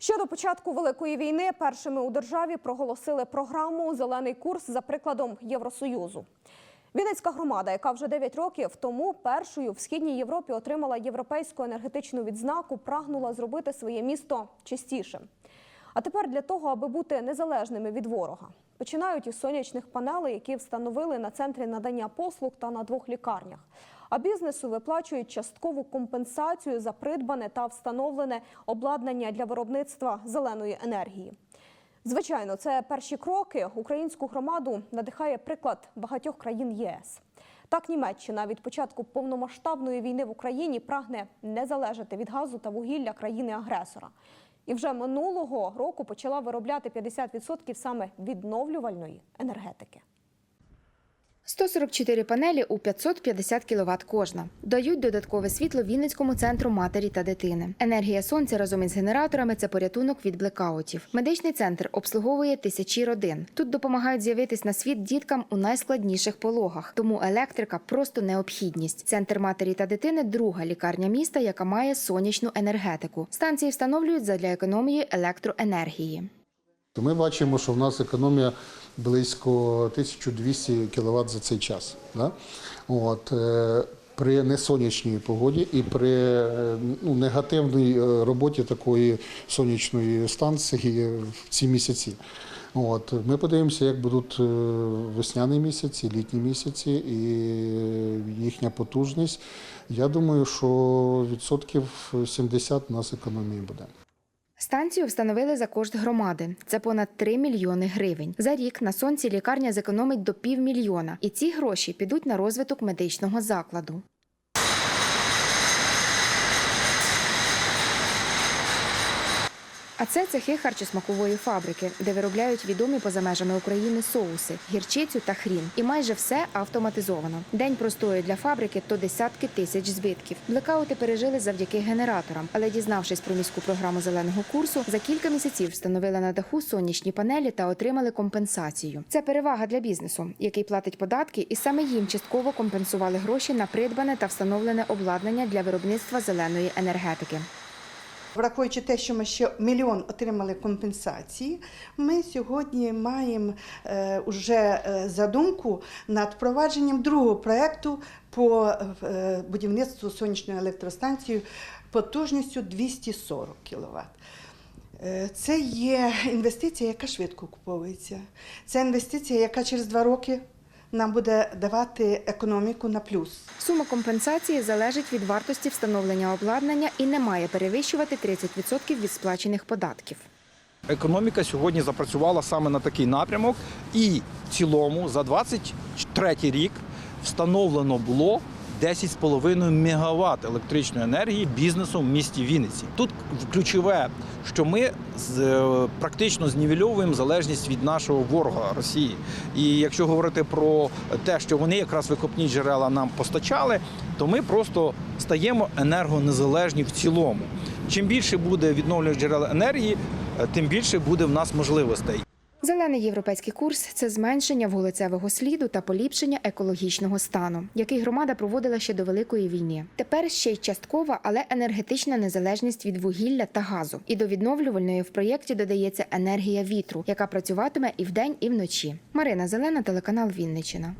Ще до початку великої війни першими у державі проголосили програму Зелений курс за прикладом Євросоюзу. Вінницька громада, яка вже 9 років тому першою в східній Європі отримала європейську енергетичну відзнаку, прагнула зробити своє місто чистішим. А тепер для того, аби бути незалежними від ворога, починають із сонячних панелей, які встановили на центрі надання послуг та на двох лікарнях. А бізнесу виплачують часткову компенсацію за придбане та встановлене обладнання для виробництва зеленої енергії. Звичайно, це перші кроки. Українську громаду надихає приклад багатьох країн ЄС. Так, Німеччина від початку повномасштабної війни в Україні прагне не залежати від газу та вугілля країни-агресора. І вже минулого року почала виробляти 50% саме відновлювальної енергетики. 144 панелі у 550 кВт кожна. Дають додаткове світло Вінницькому центру матері та дитини. Енергія сонця разом із генераторами це порятунок від блекаутів. Медичний центр обслуговує тисячі родин. Тут допомагають з'явитись на світ діткам у найскладніших пологах. Тому електрика просто необхідність. Центр матері та дитини друга лікарня міста, яка має сонячну енергетику. Станції встановлюють задля економії електроенергії. Ми бачимо, що в нас економія близько 1200 кВт за цей час. Да? От, е, при несонячній погоді і при е, ну, негативній е, роботі такої сонячної станції в ці місяці. От, ми подивимося, як будуть весняні місяці, літні місяці і їхня потужність. Я думаю, що відсотків 70 у нас економії буде. Станцію встановили за кошт громади. Це понад 3 мільйони гривень. За рік на сонці лікарня зекономить до півмільйона, і ці гроші підуть на розвиток медичного закладу. А це цехи харчосмакової фабрики, де виробляють відомі поза межами України соуси, гірчицю та хрін. І майже все автоматизовано. День простою для фабрики то десятки тисяч збитків. Блекаути пережили завдяки генераторам, але дізнавшись про міську програму зеленого курсу, за кілька місяців встановили на даху сонячні панелі та отримали компенсацію. Це перевага для бізнесу, який платить податки, і саме їм частково компенсували гроші на придбане та встановлене обладнання для виробництва зеленої енергетики. Враховуючи те, що ми ще мільйон отримали компенсації, ми сьогодні маємо е, уже е, задумку над впровадженням другого проекту по е, будівництву сонячної електростанції потужністю 240 кВт. Е, Це є інвестиція, яка швидко куповується. Це інвестиція, яка через два роки нам буде давати економіку на плюс. Сума компенсації залежить від вартості встановлення обладнання і не має перевищувати 30% від сплачених податків. Економіка сьогодні запрацювала саме на такий напрямок, і в цілому за 23 рік встановлено було 10,5 мегаватт електричної енергії бізнесу в місті Вінниці. Тут ключове, що ми е, практично знівельовуємо залежність від нашого ворога Росії. І якщо говорити про те, що вони якраз викопні джерела нам постачали, то ми просто стаємо енергонезалежні в цілому. Чим більше буде відновлюваних джерел енергії, е, тим більше буде в нас можливостей. Зелений європейський курс це зменшення вуглецевого сліду та поліпшення екологічного стану, який громада проводила ще до великої війни. Тепер ще й часткова, але енергетична незалежність від вугілля та газу. І до відновлювальної в проєкті додається енергія вітру, яка працюватиме і вдень, і вночі. Марина Зелена, телеканал Вінничина.